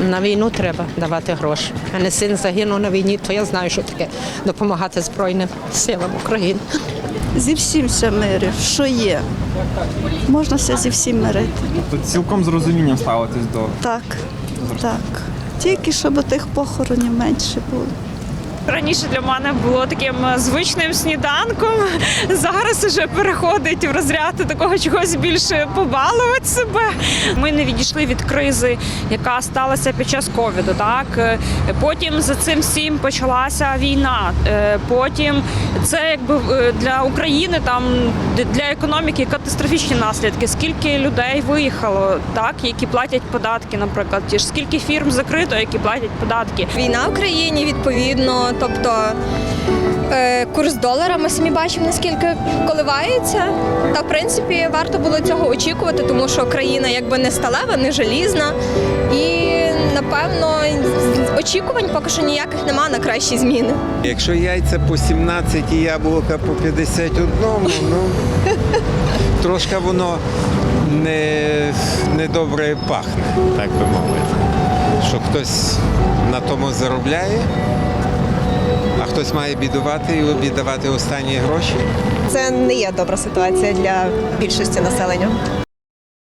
На війну треба давати гроші. У мене син загинув на війні, то я знаю, що таке допомагати Збройним силам України. Зі всім все мирю, що є. Можна все зі всім мирити. Тобто цілком з розумінням ставитись до Так, так. Тільки щоб тих похоронів менше було. Раніше для мене було таким е, звичним сніданком. Зараз вже переходить в розряд такого чогось більше побалувати себе. Ми не відійшли від кризи, яка сталася під час ковіду. Так Е, потім за цим всім почалася війна. Е, Потім це якби для України там для економіки катастрофічні наслідки. Скільки людей виїхало, так які платять податки, наприклад, ті ж скільки фірм закрито, які платять податки. Війна в країні відповідно, тобто е, курс долара ми самі бачимо, наскільки коливається. Та в принципі варто було цього очікувати, тому що країна якби не сталева, не желізна. І напевно очікувань поки що ніяких нема на кращі зміни. Якщо яйця по 17 і яблука по 51, ну трошки воно не, недобре пахне, так би мовити. Що хтось на тому заробляє, хтось має бідувати і віддавати останні гроші. Це не є добра ситуація для більшості населення.